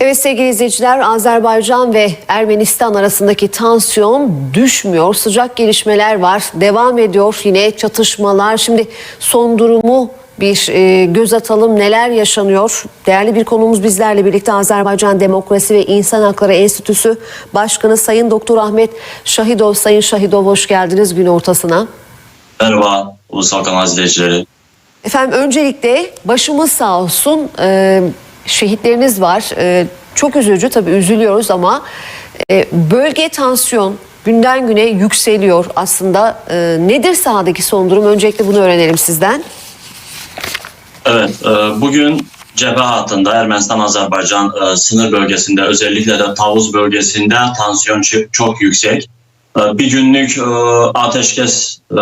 Evet sevgili izleyiciler Azerbaycan ve Ermenistan arasındaki tansiyon düşmüyor. Sıcak gelişmeler var. Devam ediyor yine çatışmalar. Şimdi son durumu bir e, göz atalım neler yaşanıyor. Değerli bir konuğumuz bizlerle birlikte Azerbaycan Demokrasi ve İnsan Hakları Enstitüsü Başkanı Sayın Doktor Ahmet Şahidov. Sayın Şahidov hoş geldiniz gün ortasına. Merhaba Ulusal Kanal izleyicileri. Efendim öncelikle başımız sağ olsun e, şehitleriniz var. E, çok üzücü tabii üzülüyoruz ama e, bölge tansiyon günden güne yükseliyor aslında. E, nedir sahadaki son durum? Öncelikle bunu öğrenelim sizden. Evet, e, bugün cephe hattında Ermenistan-Azerbaycan e, sınır bölgesinde özellikle de Tavuz bölgesinde tansiyon çok yüksek. E, Bir günlük e, ateşkes e,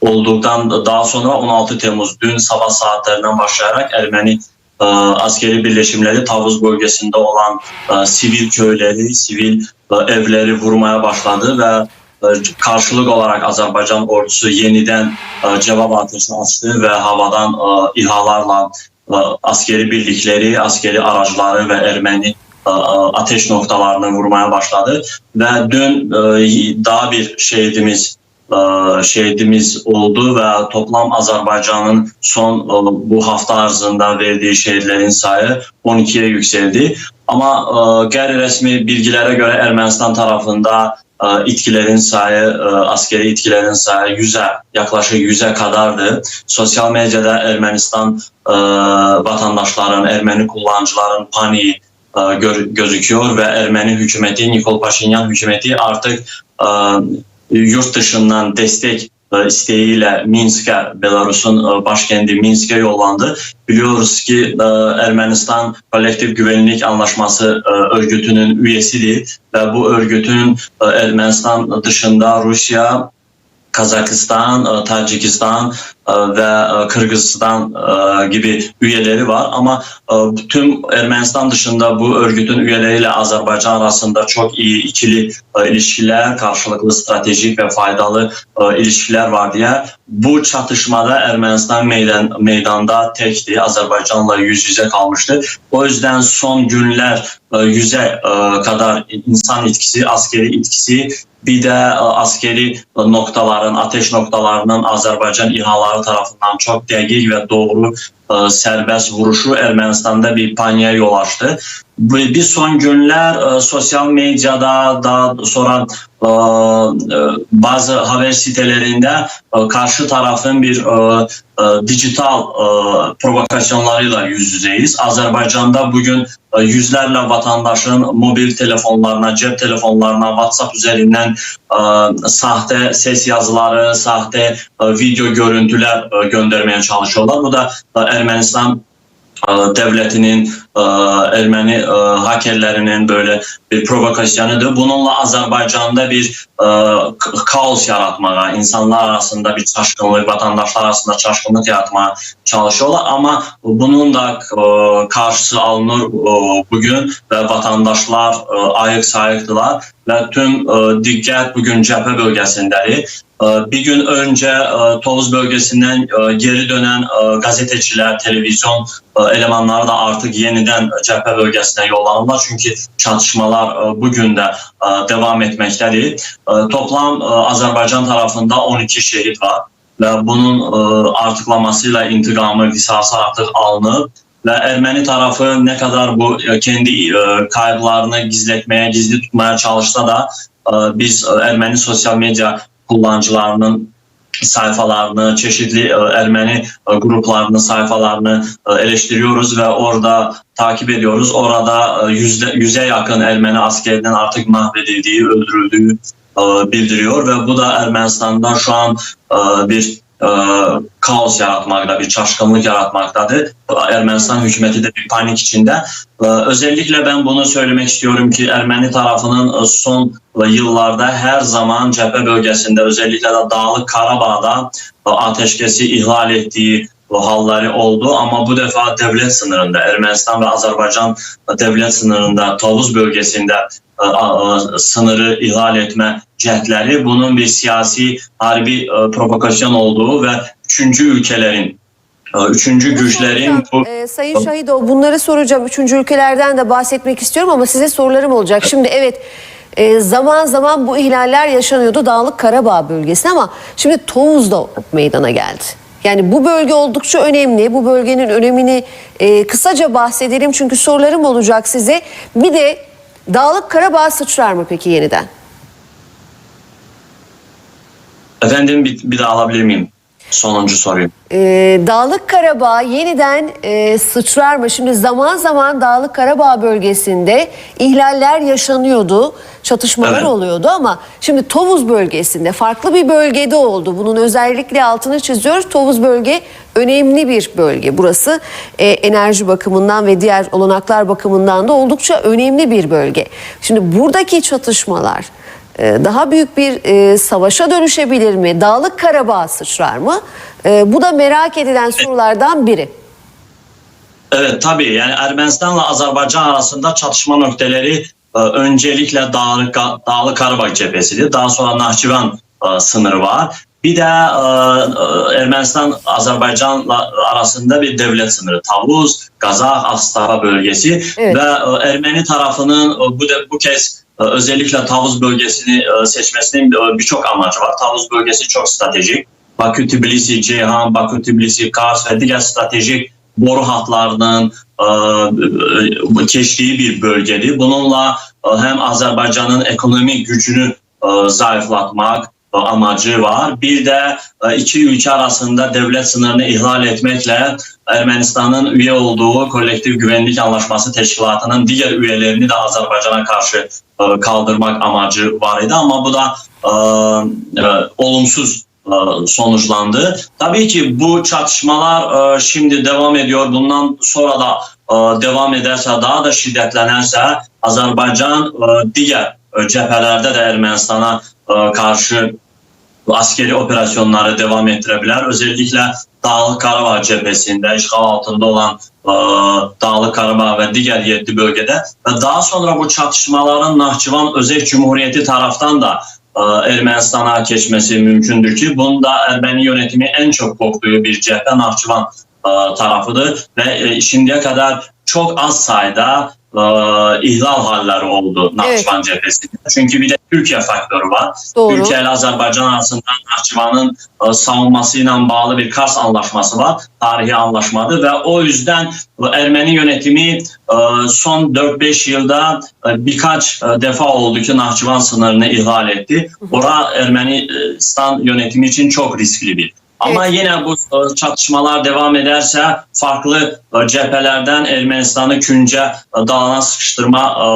olduktan daha sonra 16 Temmuz dün sabah saatlerinden başlayarak Ermeni e, askeri birleşimleri Tavuz bölgesinde olan e, sivil köyleri, sivil e, evleri vurmaya başladı ve e, karşılık olarak Azerbaycan ordusu yeniden cevap ateşi açtı ve havadan e, İHA'larla askeri birlikleri, askeri araçları ve Ermeni ateş noktalarını vurmaya başladı. Ve dün daha bir şehidimiz şehidimiz oldu ve toplam Azerbaycan'ın son e, bu hafta arzında verdiği şehitlerin sayı 12'ye yükseldi. Ama e, gayri resmi bilgilere göre Ermenistan tarafında e, itkilerin sayı, e, askeri itkilerin sayı 100'e yaklaşık 100'e kadardı. Sosyal medyada Ermenistan e, vatandaşların, Ermeni kullanıcıların paniği e, gözüküyor ve Ermeni hükümeti, Nikol Paşinyan hükümeti artık e, yurt dışından destek e, isteğiyle Minsk'e, Belarus'un e, başkenti Minsk'e yollandı. Biliyoruz ki e, Ermenistan Kolektif Güvenlik Anlaşması e, örgütünün üyesidir ve bu örgütün e, Ermenistan dışında Rusya, Kazakistan, e, Tacikistan e, ve e, Kırgızistan e, gibi üyeleri var ama e, tüm Ermenistan dışında bu örgütün üyeleriyle Azerbaycan arasında çok iyi ikili e, ilişkiler, karşılıklı stratejik ve faydalı e, ilişkiler var diye bu çatışmada Ermenistan meydan, meydanda tekti, Azerbaycan'la yüz yüze kalmıştı. O yüzden son günler e, yüze e, kadar insan etkisi, askeri etkisi bir de e, askeri noktaların, ateş noktalarının Azerbaycan İHA'ları tarafından çok dəqiq ve doğru e, serbest vuruşu Ermenistan'da bir paniğe yol açtı. Bir son günler e, sosyal medyada daha sonra e, e, bazı haber sitelerinde karşı tarafın bir dijital provokasyonlarıyla yüz yüzeyiz. Azerbaycan'da bugün yüzlerle vatandaşın mobil telefonlarına, cep telefonlarına, WhatsApp üzerinden sahte ses yazıları, sahte video görüntüler göndermeye çalışıyorlar. Bu da Ermenistan devletinin, e, Ermeni e, hakerlerinin böyle bir provokasyonudur. Bununla Azerbaycan'da bir e, kaos yaratmaya, insanlar arasında bir çaşkınlık, vatandaşlar arasında çaşkınlık yaratmaya çalışıyorlar. Ama bunun da e, karşısı alınır e, bugün ve vatandaşlar e, ayık sayıktılar ve tüm e, dikkat bugün cephe bölgesindedir. E, Bir gün önce e, Tovuz bölgesinden e, geri dönen e, gazeteciler, televizyon elemanları da artık yeniden cephe bölgesine yollanırlar. Çünkü çatışmalar bugün de devam etmektedir. E, Toplam Azerbaycan tarafında 12 şehit var ve bunun artıklamasıyla intikamı, visası artık alınıp ve Ermeni tarafı ne kadar bu kendi kayıplarını gizletmeye, gizli tutmaya çalışsa da biz e, Ermeni sosyal medya kullanıcılarının sayfalarını, çeşitli e, Ermeni e, gruplarının sayfalarını e, eleştiriyoruz ve orada takip ediyoruz. Orada yüzde, yüze yakın Ermeni askerinin artık mahvedildiği, öldürüldüğü bildiriyor ve bu da Ermenistan'da şu an bir e, kaos yaratmakta, bir çaşkınlık yaratmaktadır. Ermenistan hükümeti de bir panik içinde. E, özellikle ben bunu söylemek istiyorum ki Ermeni tarafının e, son yıllarda her zaman cephe bölgesinde özellikle de Dağlık Karabağ'da e, ateşkesi ihlal ettiği halleri oldu ama bu defa devlet sınırında Ermenistan ve Azerbaycan devlet sınırında Tovuz bölgesinde e, sınırı ihlal etme cəhdləri bunun bir siyasi harbi e, provokasyon olduğu ve üçüncü ülkelerin e, üçüncü güçlerin bu Ee, Sayın Şahidov bunları soracağım. Üçüncü ülkelerden de bahsetmek istiyorum ama size sorularım olacak. Şimdi evet e, zaman zaman bu ihlaller yaşanıyordu Dağlık Karabağ bölgesinde ama şimdi Tovuz'da meydana geldi. Yani bu bölge oldukça önemli. Bu bölgenin önemini e, kısaca bahsedelim çünkü sorularım olacak size. Bir de Dağlık Karabağ sıçrar mı peki yeniden? Efendim bir, bir daha alabilir miyim? Sonuncu soruyu. Ee, Dağlık Karabağ yeniden e, sıçrar mı? Şimdi zaman zaman Dağlık Karabağ bölgesinde ihlaller yaşanıyordu, çatışmalar Evet. oluyordu ama şimdi Tovuz bölgesinde farklı bir bölgede oldu. Bunun özellikle altını çiziyoruz. Tovuz bölge önemli bir bölge. Burası e, enerji bakımından ve diğer olanaklar bakımından da oldukça önemli bir bölge. Şimdi buradaki çatışmalar daha büyük bir e, savaşa dönüşebilir mi? Dağlık Karabağ sıçrar mı? Ee, bu da merak edilen sorulardan biri. Evet tabii yani Ermenistan'la Azerbaycan arasında çatışma noktaları e, öncelikle Dağlık, Dağlık Karabağ cephesidir. Daha sonra Nahçıvan e, sınırı var. Bir de e, Ermenistan Azerbaycan'la arasında bir devlet sınırı. Tavuz, Kazak, Astara bölgesi Evet. ve e, Ermeni tarafının e, bu de, bu kez özellikle Tavuz bölgesini e, seçmesinin e, birçok amacı var. Tavuz bölgesi çok stratejik. Bakü, Tbilisi, Ceyhan, Bakü, Tbilisi, Kars ve diğer stratejik boru hatlarının e, geçtiği bir bölgedir. Bununla hem Azerbaycan'ın ekonomik gücünü zayıflatmak amacı var. Bir de e, iki ülke arasında devlet sınırını ihlal etmekle Ermenistan'ın üye olduğu Kolektif Güvenlik Anlaşması Teşkilatı'nın diğer üyelerini de Azerbaycan'a karşı e, kaldırmak amacı var idi ama bu da e, olumsuz sonuçlandı. Tabii ki bu çatışmalar şimdi devam ediyor. Bundan sonra da devam ederse daha da şiddetlenirse Azerbaycan diğer cephelerde de Ermenistan'a karşı askeri operasyonları devam ettirebilir. Özellikle Dağlık Karabağ cephesinde işgal altında olan e, Dağlık Karabağ ve diğer 7 bölgede ve daha sonra bu çatışmaların Nahçıvan Özerk Cumhuriyeti taraftan da e, Ermenistan'a geçmesi mümkündür ki bunda Ermeni yönetimi en çok korktuğu bir cephe Nahçıvan e, tarafıdır ve e, şimdiye kadar çok az sayıda e, ihlal halleri oldu Nahçıvan cephesinde. Çünkü bir de Türkiye faktörü var. Doğru. Türkiye ile Azerbaycan arasında Nahçıvan'ın e, savunmasıyla bağlı bir Kars anlaşması var. Tarihi anlaşmadır ve o yüzden Ermeni yönetimi e, son 4-5 yılda e, birkaç defa oldu ki Nahçıvan sınırını ihlal etti. Ora Ermenistan yönetimi için çok riskli bir. Ama yine bu çatışmalar devam ederse farklı e, cephelerden Ermenistan'ı künce dağına sıkıştırma e,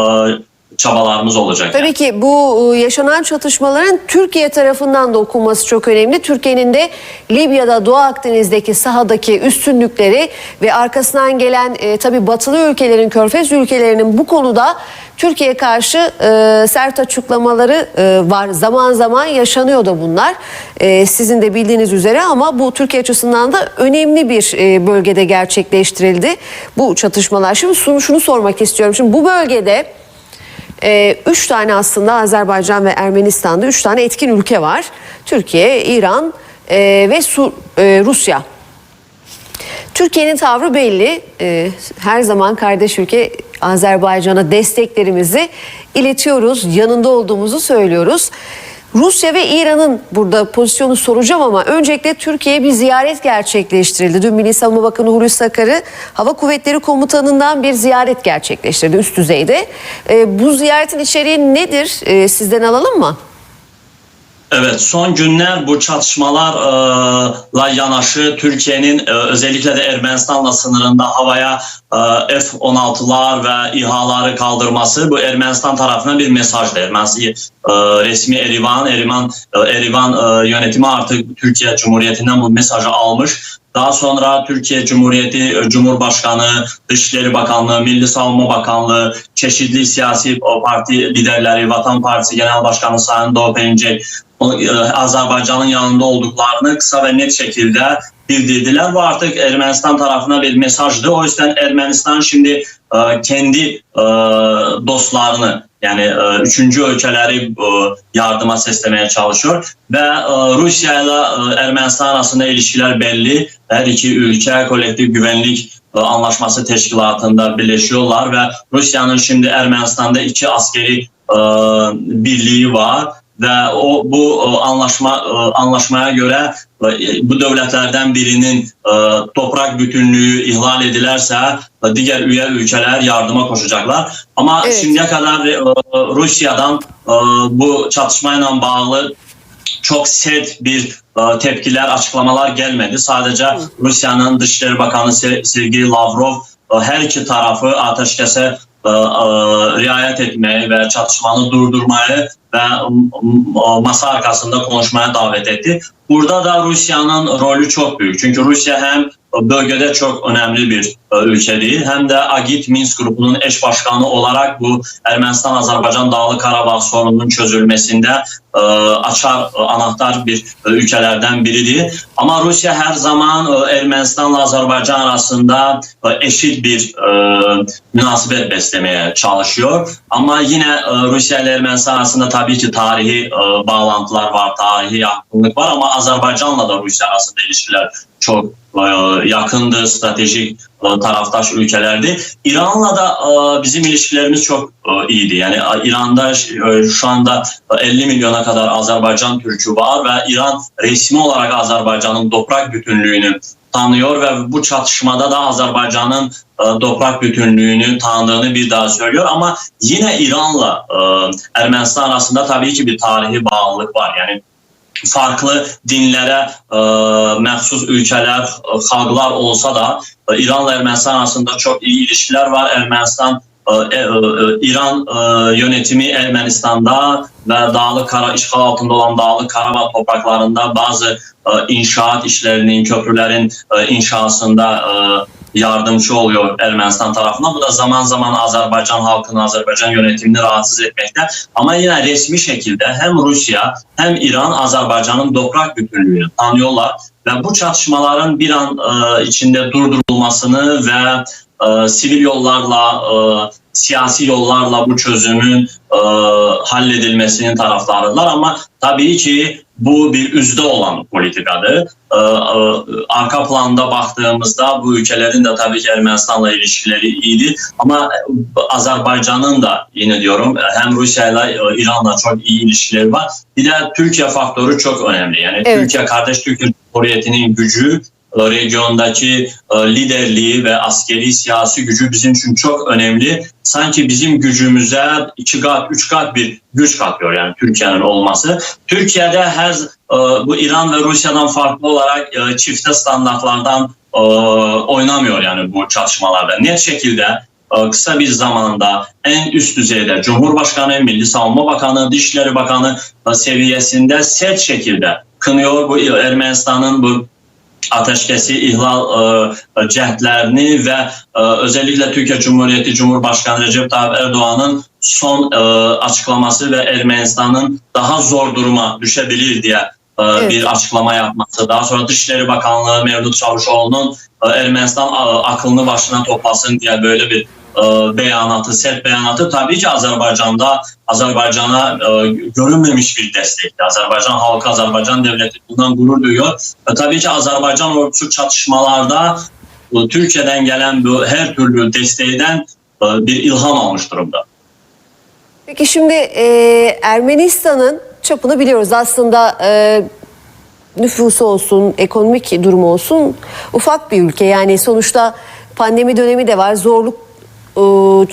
çabalarımız olacak. Tabii ki bu e, yaşanan çatışmaların Türkiye tarafından da okunması çok önemli. Türkiye'nin de Libya'da Doğu Akdeniz'deki sahadaki üstünlükleri ve arkasından gelen e, tabii batılı ülkelerin, körfez ülkelerinin bu konuda Türkiye karşı e, sert açıklamaları e, var. Zaman zaman yaşanıyor da bunlar. E, sizin de bildiğiniz üzere ama bu Türkiye açısından da önemli bir e, bölgede gerçekleştirildi bu çatışmalar. Şimdi şunu sormak istiyorum. Şimdi bu bölgede ee, üç tane aslında Azerbaycan ve Ermenistan'da üç tane etkin ülke var. Türkiye, İran e, ve Su- e, Rusya. Türkiye'nin tavrı belli. Ee, her zaman kardeş ülke Azerbaycan'a desteklerimizi iletiyoruz. Yanında olduğumuzu söylüyoruz. Rusya ve İran'ın burada pozisyonu soracağım ama öncelikle Türkiye'ye bir ziyaret gerçekleştirildi. Dün Milli Savunma Bakanı Hulusi Akarı Hava Kuvvetleri Komutanı'ndan bir ziyaret gerçekleştirdi üst düzeyde. Ee, bu ziyaretin içeriği nedir? Ee, sizden alalım mı? Evet son günler bu çatışmalarla yanaşı Türkiye'nin e, özellikle de Ermenistan'la sınırında havaya e, F-16'lar ve İHA'ları kaldırması bu Ermenistan tarafına bir mesajdı. Ermenistan e, resmi Erivan, Erivan, e, Erivan e, yönetimi artık Türkiye Cumhuriyeti'nden bu mesajı almış. Daha sonra Türkiye Cumhuriyeti e, Cumhurbaşkanı, Dışişleri Bakanlığı, Milli Savunma Bakanlığı, çeşitli siyasi parti liderleri, Vatan Partisi Genel Başkanı Sayın Doğu Perinçek, e, Azerbaycan'ın yanında olduklarını kısa ve net şekilde bildirdiler. Bu artık Ermenistan tarafına bir mesajdı. O yüzden Ermenistan şimdi e, kendi e, dostlarını yani e, üçüncü ülkeleri e, yardıma seslemeye çalışıyor ve e, Rusya ile e, Ermenistan arasında ilişkiler belli. Her iki ülke kolektif güvenlik e, anlaşması teşkilatında birleşiyorlar ve Rusya'nın şimdi Ermenistan'da iki askeri e, birliği var ve o bu e, anlaşma e, anlaşmaya göre e, bu devletlerden birinin toprak bütünlüğü ihlal edilerse e, diğer üye ülkeler yardıma koşacaklar. Ama Evet. şimdiye kadar e, Rusya'dan e, bu çatışmayla bağlı çok sert bir tepkiler, açıklamalar gelmedi. Sadece Rusya'nın Dışişleri Bakanı Se- Sergey Lavrov her iki tarafı ateşkese e, riayet etmeyi ve çatışmanı durdurmayı ve e, masa arkasında konuşmaya davet etti. Burada da Rusya'nın rolü çok büyük. Çünkü Rusya hem bölgede çok önemli bir e, ülke değil hem de Agit Minsk grubunun eş başkanı olarak bu Ermenistan-Azerbaycan Dağlık Karabağ sorununun çözülmesinde e, açar e, anahtar bir ülkelerden biridir. Ama Rusya her zaman Ermenistan'la Azerbaycan arasında eşit bir münasebet beslemeye çalışıyor. Ama yine Rusya ile Ermenistan arasında tabii ki tarihi bağlantılar var, tarihi yakınlık var ama Azerbaycan'la da Rusya arasında ilişkiler çok e, yakındı, stratejik e, taraftaş ülkelerdi. İran'la da e, bizim ilişkilerimiz çok iyiydi. Yani İran'da şu anda e, 50 milyona kadar Azerbaycan Türk'ü var ve İran resmi olarak Azerbaycan'ın toprak bütünlüğünü tanıyor ve bu çatışmada da Azerbaycan'ın toprak bütünlüğünü tanıdığını bir daha söylüyor. Ama yine İran'la Ermenistan arasında tabii ki bir tarihi bağlılık var. Yani farklı dinlere e, məxsus ülkeler, e, xalqlar olsa da e, İranla Ermənistan arasında çok iyi ilişkiler var. Ermənistan İran yönetimi Ermenistan'da ve Dağlık Kara işgal altında olan Dağlık Karabağ topraklarında bazı e, inşaat işlerinin, köprülerin e, inşasında yardımcı oluyor Ermenistan tarafına. Bu da zaman zaman Azerbaycan halkını, Azerbaycan yönetimini rahatsız etmekte. Ama yine resmi şekilde hem Rusya hem İran Azerbaycan'ın toprak bütünlüğünü tanıyorlar ve bu çatışmaların bir an e, içinde durdurulmasını ve e, sivil yollarla, e, siyasi yollarla bu çözümün e, halledilmesinin taraftarılar ama tabii ki bu bir üzde olan politikadır. E, e, arka planda baktığımızda bu ülkelerin de tabii ki Ermenistan'la ilişkileri iyiydi ama Azerbaycan'ın da yine diyorum hem Rusya ile e, İran'la çok iyi ilişkileri var. Bir de Türkiye faktörü çok önemli. Yani Evet. Türkiye kardeş Türkiye Cumhuriyeti'nin gücü e, regiondaki e, liderliği ve askeri siyasi gücü bizim için çok önemli. Sanki bizim gücümüze iki kat, üç kat bir güç katıyor yani Türkiye'nin olması. Türkiye'de her e, bu İran ve Rusya'dan farklı olarak e, çifte standartlardan e, oynamıyor yani bu çatışmalarda. Net şekilde e, kısa bir zamanda en üst düzeyde Cumhurbaşkanı, Milli Savunma Bakanı, Dışişleri Bakanı e, seviyesinde sert şekilde kınıyor bu Ermenistan'ın bu ateşkesi ihlal e, cəhdlərini və e, özellikle Türkiye Cumhuriyeti Cumhurbaşkanı Recep Tayyip Erdoğan'ın son e, açıklaması ve Ermenistan'ın daha zor duruma düşebilir diye e, Evet. bir açıklama yapması. Daha sonra Dışişleri Bakanlığı Mevlüt Çavuşoğlu'nun e, Ermenistan e, aklını başına toplasın diye böyle bir e, beyanatı, sert beyanatı tabii ki Azerbaycan'da Azerbaycan'a e, görünmemiş bir destekti. Azerbaycan halkı, Azerbaycan devleti bundan gurur duyuyor. E, tabii ki Azerbaycan ordusu çatışmalarda bu Türkiye'den gelen bu her türlü desteğden e, bir ilham almış durumda. Peki şimdi e, Ermenistan'ın çapını biliyoruz aslında e, nüfusu olsun, ekonomik durumu olsun ufak bir ülke. Yani sonuçta pandemi dönemi de var, zorluk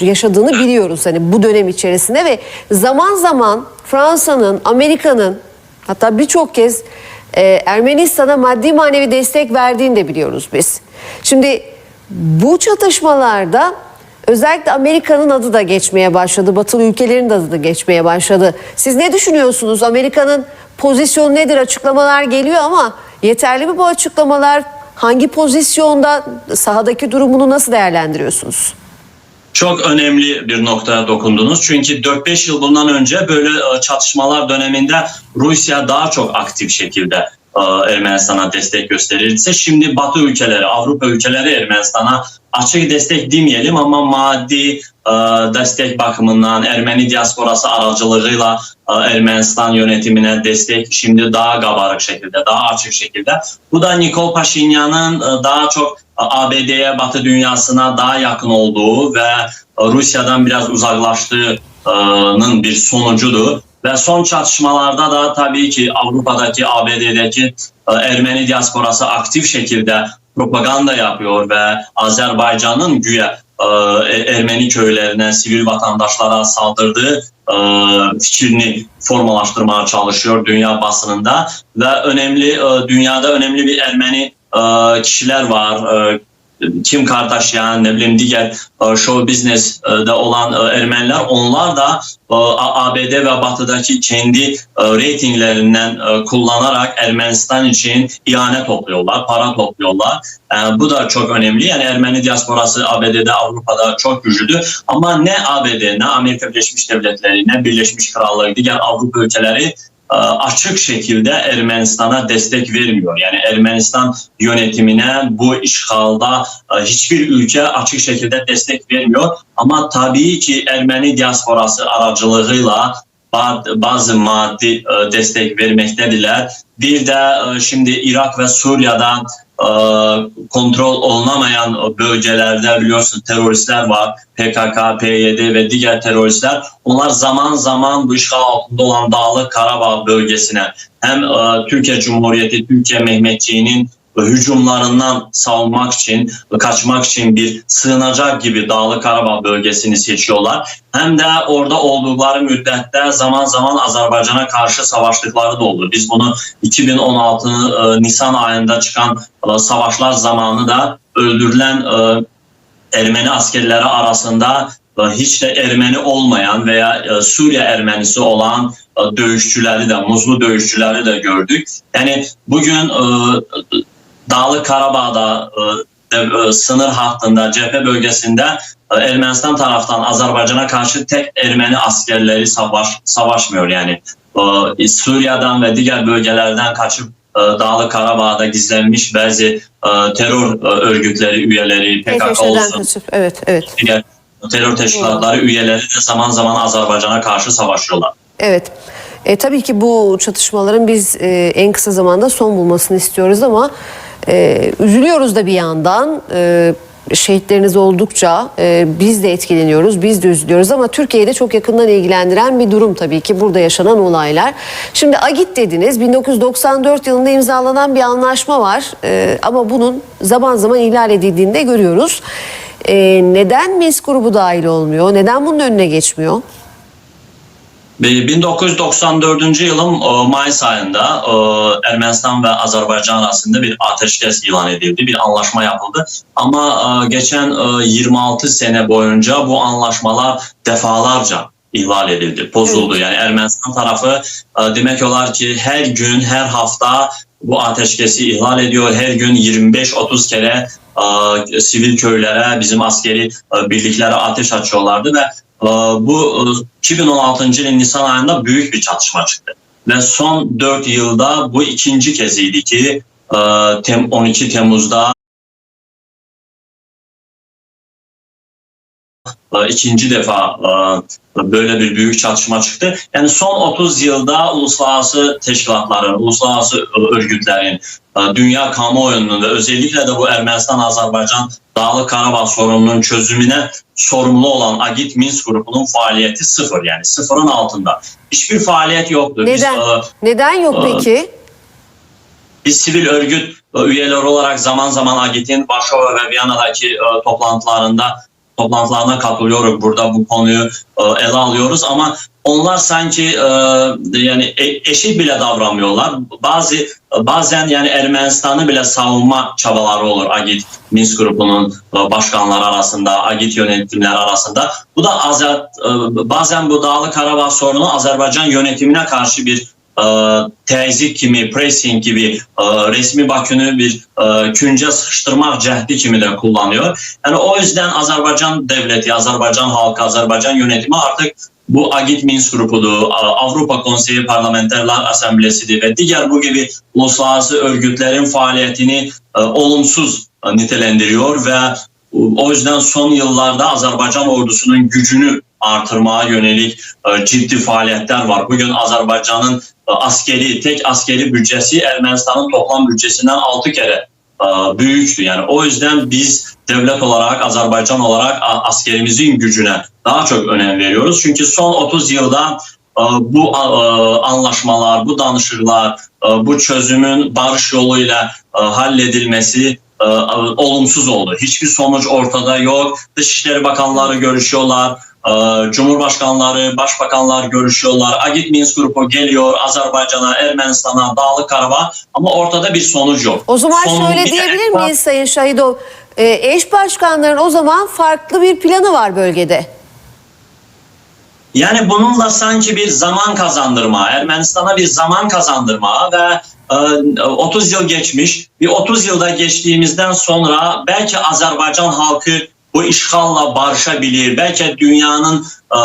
e, yaşadığını biliyoruz hani bu dönem içerisinde ve zaman zaman Fransa'nın, Amerika'nın hatta birçok kez e, Ermenistan'a maddi manevi destek verdiğini de biliyoruz biz. Şimdi bu çatışmalarda özellikle Amerika'nın adı da geçmeye başladı. Batılı ülkelerin de adı da geçmeye başladı. Siz ne düşünüyorsunuz? Amerika'nın pozisyonu nedir? Açıklamalar geliyor ama yeterli mi bu açıklamalar? Hangi pozisyonda sahadaki durumunu nasıl değerlendiriyorsunuz? Çok önemli bir noktaya dokundunuz. Çünkü 4-5 yıl bundan önce böyle e, çatışmalar döneminde Rusya daha çok aktif şekilde e, Ermenistan'a destek gösterirse şimdi Batı ülkeleri, Avrupa ülkeleri Ermenistan'a açık destek demeyelim ama maddi e, destek bakımından Ermeni diasporası aracılığıyla Ermenistan yönetimine destek şimdi daha kabarık şekilde, daha açık şekilde. Bu da Nikol Paşinyan'ın daha çok ABD'ye, Batı dünyasına daha yakın olduğu ve Rusya'dan biraz uzaklaştığının bir sonucudur. Ve son çatışmalarda da tabii ki Avrupa'daki, ABD'deki e, Ermeni diasporası aktif şekilde propaganda yapıyor ve Azerbaycan'ın güya e, Ermeni köylerine, sivil vatandaşlara saldırdığı e, fikrini formalaştırmaya çalışıyor dünya basınında ve önemli dünyada önemli bir Ermeni e, kişiler var. E, Kim Kardashian, ne bileyim diğer e, show business'de olan e, Ermeniler onlar da e, ABD ve Batı'daki kendi e, reytinglerinden kullanarak Ermenistan için ihane topluyorlar, para topluyorlar. Bu da çok önemli. Yani Ermeni diasporası ABD'de, Avrupa'da çok güçlüdür. Ama ne ABD, ne Amerika Birleşmiş Devletleri, ne Birleşmiş Krallık, diğer Avrupa ülkeleri açık şekilde Ermenistan'a destek vermiyor. Yani Ermenistan yönetimine bu işgalda e, hiçbir ülke açık şekilde destek vermiyor. Ama tabii ki Ermeni diasporası aracılığıyla ba- bazı maddi e, destek vermektedirler. Bir de e, şimdi Irak ve Suriye'den e, kontrol olunamayan bölgelerde biliyorsunuz teröristler var. PKK, PYD ve diğer teröristler. Onlar zaman zaman bu işgal altında olan Dağlık Karabağ bölgesine hem e, Türkiye Cumhuriyeti, Türkiye Mehmetçiğinin hücumlarından savunmak için, kaçmak için bir sığınacak gibi Dağlık Karabağ bölgesini seçiyorlar. Hem de orada oldukları müddette zaman zaman Azerbaycan'a karşı savaştıkları da oldu. Biz bunu 2016 e, Nisan ayında çıkan e, savaşlar zamanı da öldürülen e, Ermeni askerleri arasında hiç de Ermeni olmayan veya Suriye Ermenisi olan dövüşçüleri de, muzlu dövüşçüleri de gördük. Yani bugün e, Dağlık Karabağ'da e, de- e, sınır hattında, cephe bölgesinde e, Ermenistan taraftan Azerbaycan'a karşı tek Ermeni askerleri savaş savaşmıyor yani. E, Suriye'den ve diğer bölgelerden kaçıp e, Dağlık Karabağ'da gizlenmiş bazı e, terör e, örgütleri üyeleri, PKK olsun, kaçıp evet evet. diğer terör teşkilatları üyeleri de zaman zaman Azerbaycan'a karşı savaşıyorlar. Evet. E, tabii ki bu çatışmaların biz e, en kısa zamanda son bulmasını istiyoruz ama e, üzülüyoruz da bir yandan. E, şehitleriniz oldukça e, biz de etkileniyoruz, biz de üzülüyoruz ama Türkiye'yi de çok yakından ilgilendiren bir durum tabii ki burada yaşanan olaylar. Şimdi Agit dediniz 1994 yılında imzalanan bir anlaşma var E, ama bunun zaman zaman ihlal edildiğini de görüyoruz. E, neden Minsk grubu dahil olmuyor? Neden bunun önüne geçmiyor? Ve 1994 yılın e, Mayıs ayında e, Ermenistan ve Azerbaycan arasında bir ateşkes ilan edildi, bir anlaşma yapıldı. Ama e, geçen e, 26 sene boyunca bu anlaşmalar defalarca ihlal edildi, bozuldu. Yani Ermenistan tarafı demek olar ki her gün, her hafta bu ateşkesi ihlal ediyor. Her gün 25-30 kere e, sivil köylere, bizim askeri e, birliklere ateş açıyorlardı ve bu e, 2016 yılın Nisan ayında büyük bir çatışma çıktı. Ve son 4 yılda bu ikinci keziydi ki e, Tem- 12 Temmuz'da e, ikinci defa e, böyle bir büyük çatışma çıktı. Yani son 30 yılda uluslararası teşkilatların, uluslararası e, örgütlerin, e, dünya kamuoyunun ve özellikle de bu Ermenistan-Azerbaycan Dağlık Karabağ sorununun çözümüne sorumlu olan Agit Minsk grubunun faaliyeti sıfır yani sıfırın altında. Hiçbir faaliyet yoktu. Biz, Neden? e, Neden yok Aa, peki? biz sivil örgüt e, üyeleri olarak zaman zaman Agit'in Varşova ve Viyana'daki e, toplantılarında toplantılarına katılıyoruz. Burada bu konuyu e, ele alıyoruz ama onlar sanki e, yani e- eşit bile davranmıyorlar. Bazı bazen yani Ermenistan'ı bile savunma çabaları olur Agit Minsk grubunun başkanları arasında, Agit yönetimleri arasında. Bu da Azer, bazen bu Dağlık Karabağ sorunu Azerbaycan yönetimine karşı bir təzyiq kimi, pressing gibi e, resmi Bakını bir e, küncə sıxışdırmaq cəhdi kimi de kullanıyor. Yani o yüzden Azerbaycan devleti, Azerbaycan halkı, Azerbaycan yönetimi artık bu Agit Minsk grubudur, A- Avrupa Konseyi Parlamenterler Asamblesidir ve diğer bu gibi uluslararası örgütlerin faaliyetini e, olumsuz e, nitelendiriyor e, o yüzden son yıllarda Azerbaycan ordusunun gücünü artırmaya yönelik e, ciddi faaliyetler var. Bugün Azerbaycan'ın e, askeri, tek askeri bütçesi Ermenistan'ın toplam bütçesinden 6 kere e, büyüktü. Yani o yüzden biz devlet olarak, Azerbaycan olarak askerimizin gücüne daha çok önem veriyoruz. Çünkü son 30 yılda e, bu e, anlaşmalar, bu danışıklar, bu çözümün barış yoluyla halledilmesi olumsuz oldu. Hiçbir sonuç ortada yok. Dışişleri Bakanları görüşüyorlar. E, Cumhurbaşkanları, başbakanlar görüşüyorlar. Agit Minsk grubu geliyor Azerbaycan'a, Ermenistan'a, Dağlık Karabağ ama ortada bir sonuç yok. O zaman Sonun şöyle diyebilir miyiz Sayın Şahidov? Ee, eş başkanların o zaman farklı bir planı var bölgede. Yani bununla sanki bir zaman kazandırma, Ermenistan'a bir zaman kazandırma ve e, 30 yıl geçmiş. Bir 30 yılda geçtiğimizden sonra belki Azerbaycan halkı bu işgalla barışabilir. Belki dünyanın e,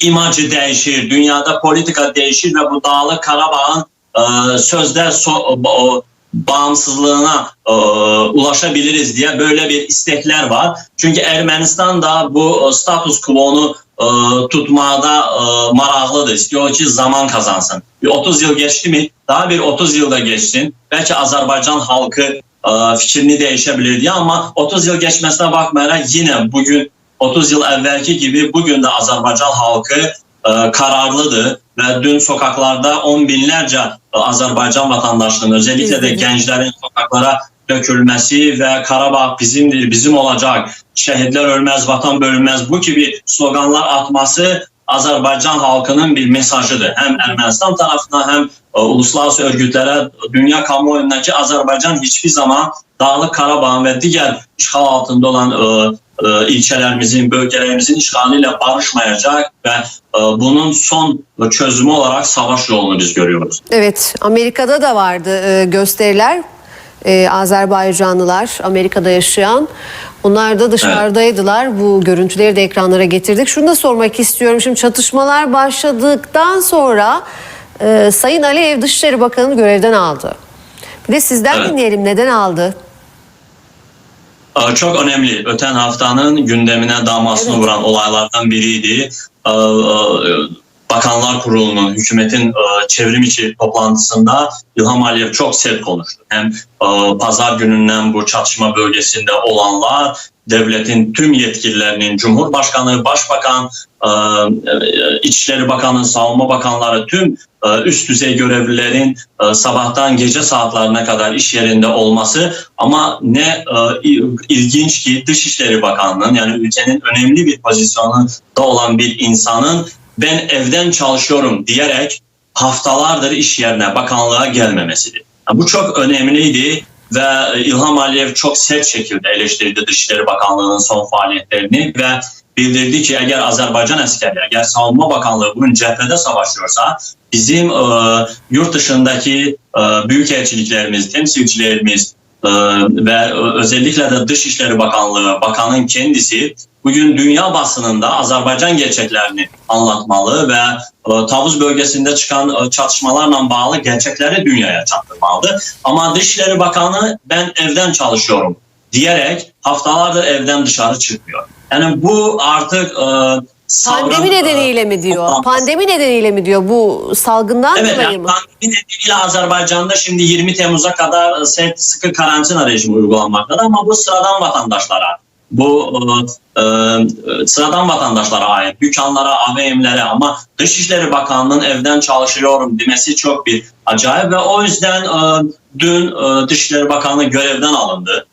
imajı değişir, dünyada politika değişir ve bu Dağlık Karabağ'ın e, sözde so- o- bağımsızlığına e, ulaşabiliriz diye böyle bir istekler var. Çünkü Ermenistan da bu e, status quo'nu tutmada e, maraqlıdır. İstiyor ki zaman kazansın. Bir 30 yıl geçti mi? Daha bir 30 yılda geçsin. Belki Azerbaycan halkı e, fikrini değişebilir diye ama 30 yıl geçmesine bakmayarak yine bugün 30 yıl evvelki gibi bugün de Azerbaycan halkı e, kararlıdır. Ve dün sokaklarda on binlerce e, Azerbaycan vatandaşının özellikle de gençlerin sokaklara dökülmesi ve Karabağ bizimdir, bizim olacak, şehitler ölmez, vatan bölünmez bu gibi sloganlar atması Azerbaycan halkının bir mesajıdır. Hem Ermenistan tarafına hem e, uluslararası örgütlere, dünya kamuoyundaki Azerbaycan hiçbir zaman Dağlık Karabağ ve diğer işgal altında olan e, e, ilçelerimizin, bölgelerimizin işgaliyle barışmayacak ve e, bunun son çözümü olarak savaş yolunu biz görüyoruz. Evet, Amerika'da da vardı gösteriler. Azerbaycanlılar, Amerika'da yaşayan. Onlar da dışarıdaydılar. Bu görüntüleri de ekranlara getirdik. Şunu da sormak istiyorum. Şimdi çatışmalar başladıktan sonra e, Sayın Aliyev Dışişleri Bakanı'nı görevden aldı. Bir de sizden Evet. dinleyelim neden aldı? Çok önemli. Öten haftanın gündemine damasını Evet. vuran olaylardan biriydi. Bakanlar Kurulu'nun, hükümetin e, çevrim içi toplantısında İlham Aliyev çok sert konuştu. Hem e, pazar gününden bu çatışma bölgesinde olanlar, devletin tüm yetkililerinin, Cumhurbaşkanı, Başbakan, e, e, İçişleri Bakanı, Savunma Bakanları, tüm e, üst düzey görevlilerin e, sabahtan gece saatlerine kadar iş yerinde olması ama ne e, il- ilginç ki Dışişleri Bakanlığı'nın yani ülkenin önemli bir pozisyonunda olan bir insanın ben evden çalışıyorum diyerek haftalardır iş yerine bakanlığa gelmemesidir. Bu çok önemliydi ve e, İlham Aliyev çok sert şekilde eleştirdi Dışişleri Bakanlığı'nın son faaliyetlerini ve bildirdi ki eğer Azerbaycan askerleri, eğer Savunma Bakanlığı bugün cephede savaşıyorsa bizim e, yurt dışındaki e, büyükelçiliklerimiz, temsilcilerimiz e, ve ö- özellikle de Dışişleri Bakanlığı, bakanın kendisi bugün dünya basınında Azerbaycan gerçeklerini anlatmalı ve e, Tavuz bölgesinde çıkan e, çatışmalarla bağlı gerçekleri dünyaya çaktırmalı. Ama Dışişleri Bakanı ben evden çalışıyorum diyerek haftalardır evden dışarı çıkmıyor. Yani bu artık e, Pandemi e, nedeniyle mi diyor? toplanması. Pandemi nedeniyle mi diyor? Bu salgından Evet, dolayı yani mı? pandemi nedeniyle Azerbaycan'da şimdi 20 Temmuz'a kadar sert sıkı karantina rejimi uygulanmaktadır ama bu sıradan vatandaşlara, bu e, e, sıradan vatandaşlara ait, dükkanlara, AVM'lere ama Dışişleri Bakanlığı'nın evden çalışıyorum demesi çok bir acayip ve o yüzden e, dün e, Dışişleri Bakanlığı görevden alındı.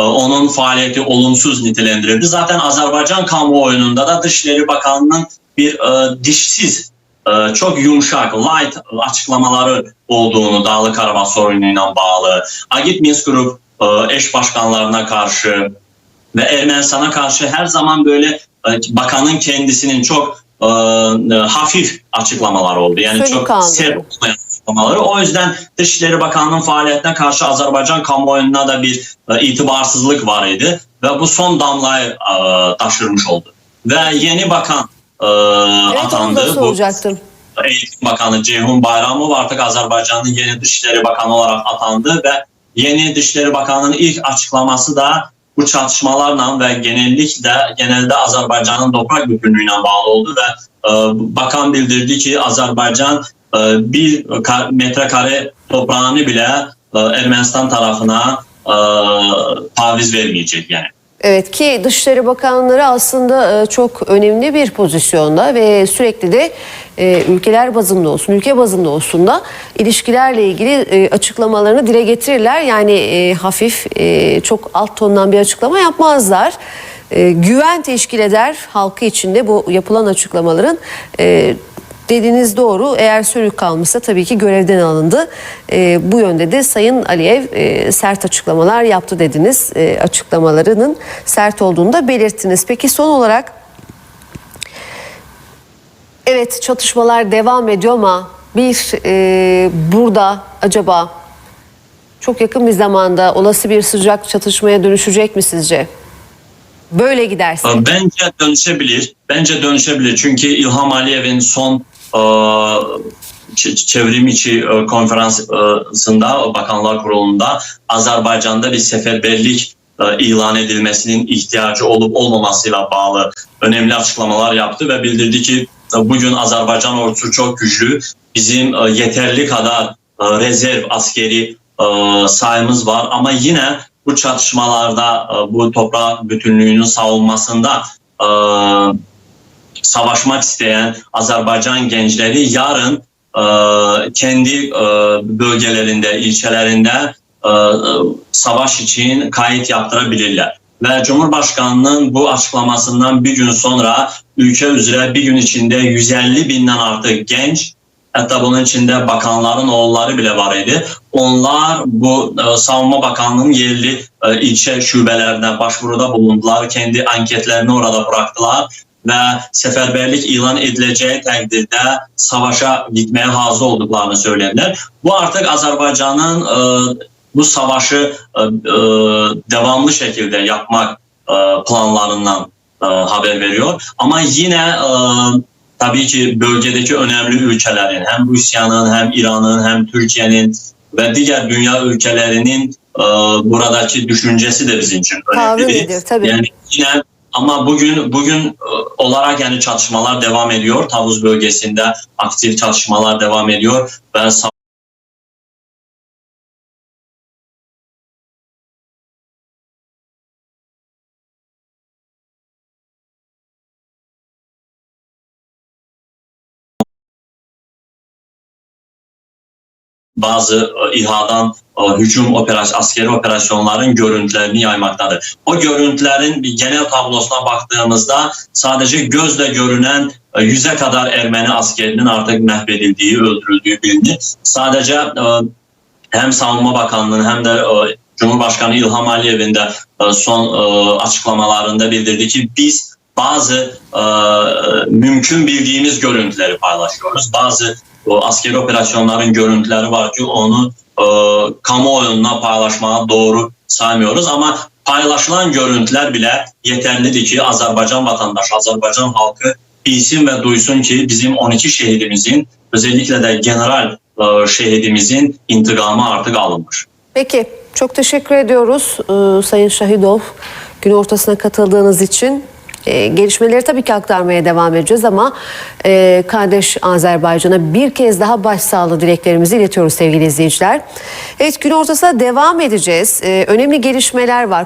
E, Onun faaliyeti olumsuz nitelendirildi. Zaten Azerbaycan kamuoyunda da Dışişleri Bakanlığı'nın bir e, dişsiz e, çok yumuşak, light açıklamaları olduğunu Dağlı Karabağ sorunuyla bağlı. Agit Minsk Grup e, eş başkanlarına karşı ve Ermenistan'a karşı her zaman böyle e, bakanın kendisinin çok e, hafif açıklamalar oldu. Yani Sönük çok sert olmayan açıklamaları. O yüzden Dışişleri Bakanı'nın faaliyetine karşı Azerbaycan kamuoyunda da bir e, itibarsızlık var idi ve bu son damlayı e, taşırmış oldu. Ve yeni bakan e, Evet atandı. Bu. Eğitim Bakanı Ceyhun Bayramov artık Azerbaycan'ın yeni Dışişleri Bakanı olarak atandı ve yeni Dışişleri Bakanı'nın ilk açıklaması da bu çatışmalarla ve genellikle genelde Azerbaycan'ın toprak bütünlüğüne bağlı oldu ve e, bakan bildirdi ki Azerbaycan bir ka- metrekare toprağını bile e, Ermenistan tarafına e, taviz vermeyecek yani. Evet ki Dışişleri Bakanları aslında e, çok önemli bir pozisyonda ve sürekli de ülkeler bazında olsun, ülke bazında olsun da ilişkilerle ilgili açıklamalarını dile getirirler. Yani hafif, çok alt tondan bir açıklama yapmazlar. Güven teşkil eder halkı içinde bu yapılan açıklamaların. E, Dediğiniz doğru. Eğer sönük kalmışsa tabii ki görevden alındı. Ee, bu yönde de Sayın Aliyev e, sert açıklamalar yaptı dediniz. E, açıklamalarının sert olduğunu da belirttiniz. Peki son olarak evet çatışmalar devam ediyor ama bir e, burada acaba çok yakın bir zamanda olası bir sıcak çatışmaya dönüşecek mi sizce? Böyle giderse. E, Bence dönüşebilir. Bence dönüşebilir. Çünkü İlham Aliyev'in son e, çevrim içi e, konferansında Bakanlar Kurulu'nda Azerbaycan'da bir seferberlik e, ilan edilmesinin ihtiyacı olup olmamasıyla bağlı önemli açıklamalar yaptı ve bildirdi ki e, bugün Azerbaycan ordusu çok güçlü. Bizim e, yeterli kadar e, rezerv askeri e, sayımız var ama yine bu çatışmalarda e, bu toprak bütünlüğünün savunmasında e, savaşmak isteyen Azerbaycan gençleri yarın e, kendi e, bölgelerinde, ilçelerinde e, savaş için kayıt yaptırabilirler. Ve Cumhurbaşkanının bu açıklamasından bir gün sonra ülke üzere bir gün içinde 150 binden artık genç Hatta bunun içinde bakanların oğulları bile var idi. Onlar bu e, Savunma Bakanlığı'nın yerli e, ilçe şubelerine başvuruda bulundular. Kendi anketlerini orada bıraktılar ve seferberlik ilan edileceği takdirde savaşa gitmeye hazır olduklarını söylediler. Bu artık Azerbaycan'ın e, bu savaşı e, e, devamlı şekilde yapmak e, planlarından e, haber veriyor. Ama yine e, tabii ki bölgedeki önemli ülkelerin hem Rusya'nın hem İran'ın hem Türkiye'nin ve diğer dünya ülkelerinin e, buradaki düşüncesi de bizim için önemli. Tabii. Yani yine ama bugün bugün e, olarak yani çatışmalar devam ediyor. Tavuz bölgesinde aktif çatışmalar devam ediyor ve bazı e, İHA'dan e, hücum operasyon, askeri operasyonların görüntülerini yaymaktadır. O görüntülerin bir genel tablosuna baktığımızda sadece gözle görünen e, yüze kadar Ermeni askerinin artık mahvedildiği, öldürüldüğü bilinir. Sadece hem Savunma Bakanlığı'nın hem de Cumhurbaşkanı İlham Aliyev'in de son açıklamalarında bildirdi ki biz bazı e, mümkün bildiğimiz görüntüleri paylaşıyoruz. Bazı o askeri operasyonların görüntüleri var ki onu e, kamuoyuna paylaşmaya doğru saymıyoruz ama paylaşılan görüntüler bile yeterlidir ki Azerbaycan vatandaşı, Azerbaycan halkı bilsin ve duysun ki bizim 12 şehidimizin özellikle de general e, şehidimizin intikamı artık alınmış. Peki çok teşekkür ediyoruz e, Sayın Şahidov gün ortasına katıldığınız için. E, gelişmeleri tabii ki aktarmaya devam edeceğiz ama e, kardeş Azerbaycan'a bir kez daha başsağlığı dileklerimizi iletiyoruz sevgili izleyiciler. Evet gün ortasına devam edeceğiz. E, önemli gelişmeler var.